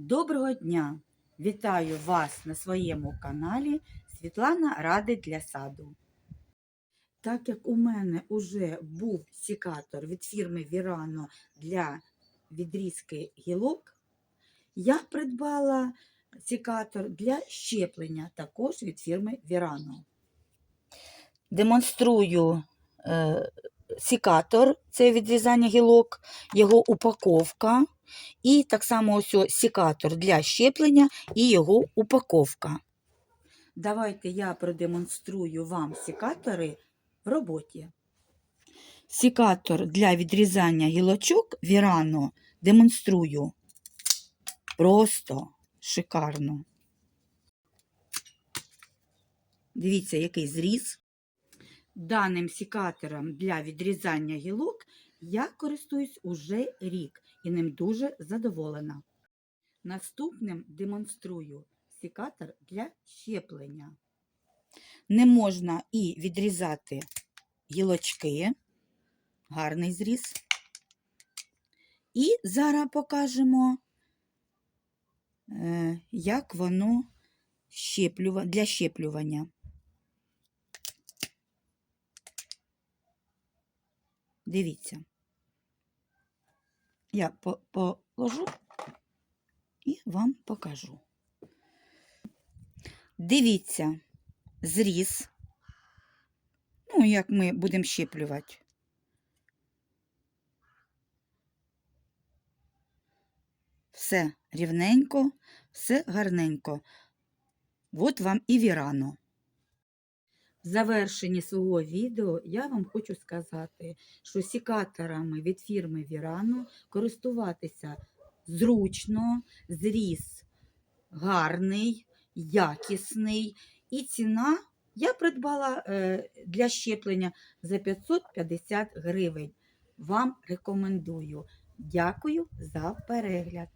Доброго дня! Вітаю вас на своєму каналі Світлана Радить для саду. Так як у мене вже був сікатор від фірми Vірано для відрізки гілок, я придбала сікатор для щеплення також від фірми Vірано. Демонструю е, сікатор, це відрізання гілок, його упаковка. І так само ось сікатор для щеплення і його упаковка. Давайте я продемонструю вам сікатори в роботі. Сікатор для відрізання гілочок Вірано демонструю просто шикарно. Дивіться, який зріз. Даним сікатором для відрізання гілок я користуюсь уже рік і ним дуже задоволена. Наступним демонструю сікатор для щеплення. Не можна і відрізати гілочки, гарний зріз. І зараз покажемо, е, як воно щеплюва- для щеплювання. Дивіться. Я положу і вам покажу. Дивіться, зріз. Ну, як ми будемо щеплювати. Все рівненько, все гарненько. От вам і вірано. Завершенні свого відео я вам хочу сказати, що сікаторами від фірми Вірано користуватися зручно, зріз гарний, якісний. І ціна я придбала е, для щеплення за 550 гривень. Вам рекомендую. Дякую за перегляд.